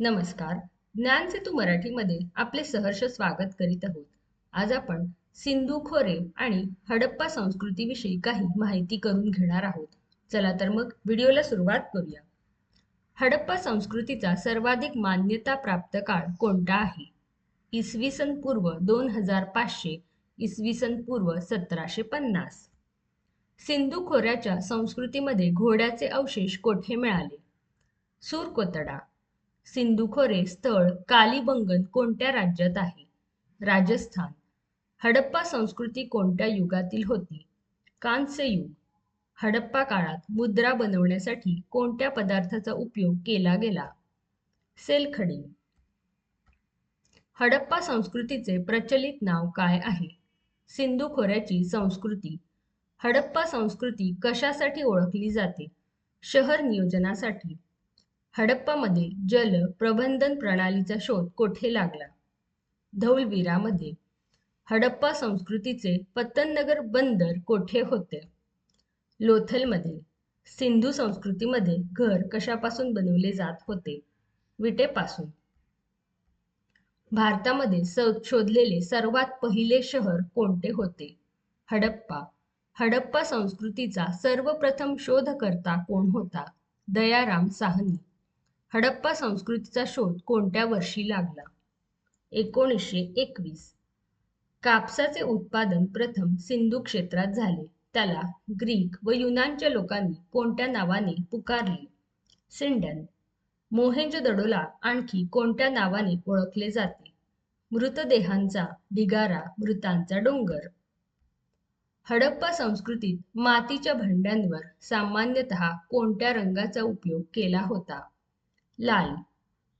नमस्कार. ज्ञान सेतू मराठीमध्ये आपले सहर्ष स्वागत करीत आहोत. आज आपण सिंधू खोरे आणि हडप्पा संस्कृतीविषयी काही माहिती करून घेणार आहोत. चला तर मग व्हिडिओला सुरुवात करूया. हडप्पा संस्कृतीचा सर्वाधिक मान्यता प्राप्त काळ कोणता आहे? इसवी सन पूर्व दोन हजार पाचशे इसवी सन पूर्व सतराशे पन्नास. सिंधू खोऱ्याच्या संस्कृतीमध्ये घोड्याचे अवशेष कोठे मिळाले? सूरकोतडा सिंधू खोरे स्थळ कालीबंगन कोणत्या राज्यात आहे? राजस्थान. हडप्पा संस्कृती कोणत्या युगातील होती? कांस्य युग. हडप्पा काळात मुद्रा बनवण्यासाठी कोणत्या पदार्थाचा उपयोग केला गेला? सेलखडी. हडप्पा संस्कृतीचे प्रचलित नाव काय आहे? सिंधू खोऱ्याची संस्कृती. हडप्पा संस्कृती कशासाठी ओळखली जाते? शहर नियोजनासाठी. हडप्पामध्ये जल प्रबंधन प्रणालीचा शोध कोठे लागला? धौलवीरामध्ये. हडप्पा संस्कृतीचे पतननगर बंदर कोठे होते? लोथलमध्ये. सिंधू संस्कृतीमध्ये घर कशापासून बनवले जात होते? विटेपासून. भारतामध्ये शोधलेले सर्वात पहिले शहर कोणते होते? हडप्पा. हडप्पा संस्कृतीचा सर्वप्रथम शोधकर्ता कोण होता? दयाराम साहनी. हडप्पा संस्कृतीचा शोध कोणत्या वर्षी लागला? एकोणीसशे एकवीस. कापसाचे उत्पादन प्रथम सिंधू क्षेत्रात झाले. त्याला ग्रीक व युनानच्या लोकांनी कोणत्या नावाने पुकारले? सिंडन. मोहेंजोदडोला आणखी कोणत्या नावाने ओळखले जाते? मृतदेहांचा ढिगारा मृतांचा डोंगर. हडप्पा संस्कृतीत मातीच्या भांड्यांवर सामान्यतः कोणत्या रंगाचा उपयोग केला होता? लाल.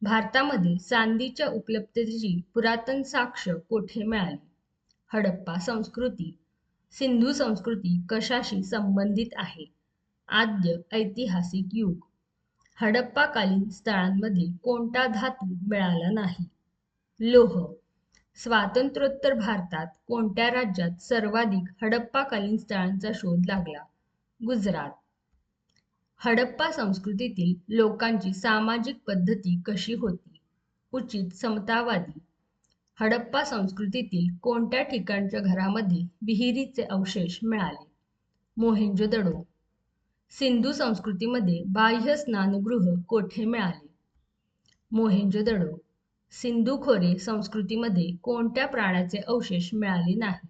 भारतामध्ये चांदीच्या उपलब्धतेची पुरातन साक्ष कोठे मिळाली? हडप्पा संस्कृती. सिंधू संस्कृती कशाशी संबंधित आहे? आद्य ऐतिहासिक युग. हडप्पाकालीन स्थळांमध्ये कोणता धातू मिळाला नाही? लोह. स्वातंत्र्योत्तर भारतात कोणत्या राज्यात सर्वाधिक हडप्पाकालीन स्थळांचा शोध लागला? गुजरात. हडप्पा संस्कृतीतील लोकांची सामाजिक पद्धती कशी होती? उचित समतावादी. हडप्पा संस्कृतीतील कोणत्या ठिकाणच्या घरामध्ये विहिरीचे अवशेष मिळाले? मोहेंजोदडो सिंधू संस्कृतीमध्ये बाह्य स्नानगृह कोठे मिळाले? मोहेंजोदडो सिंधू खोरे संस्कृतीमध्ये कोणत्या प्राण्याचे अवशेष मिळाले नाही?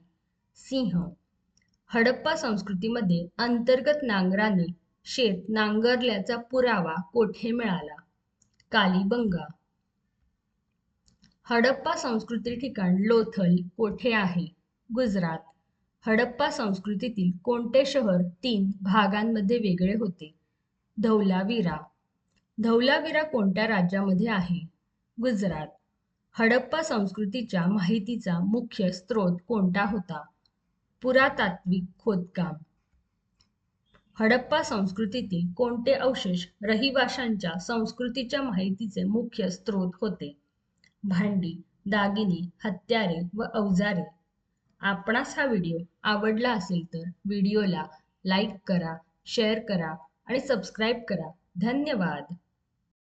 सिंह. हडप्पा संस्कृतीमध्ये अंतर्गत नांगराने शेत नांगरल्याचा पुरावा कोठे मिळाला? कालीबंगा. हडप्पा संस्कृती ठिकाण लोथल कोठे आहे? गुजरात. हडप्पा संस्कृतीतील कोणते शहर तीन भागांमध्ये वेगळे होते? धौलावीरा. धौलावीरा कोणत्या राज्यामध्ये आहे? गुजरात. हडप्पा संस्कृतीच्या माहितीचा मुख्य स्रोत कोणता होता? पुरातात्विक खोदकाम. हडप्पा संस्कृतीतील कोणते अवशेष रहिवाशांच्या संस्कृतीच्या माहितीचे मुख्य स्रोत होते? भांडी दागिने हत्यारे व अवजारे. आपणास हा व्हिडिओ आवडला असेल तर व्हिडिओला लाईक करा शेअर करा आणि सबस्क्राईब करा. धन्यवाद.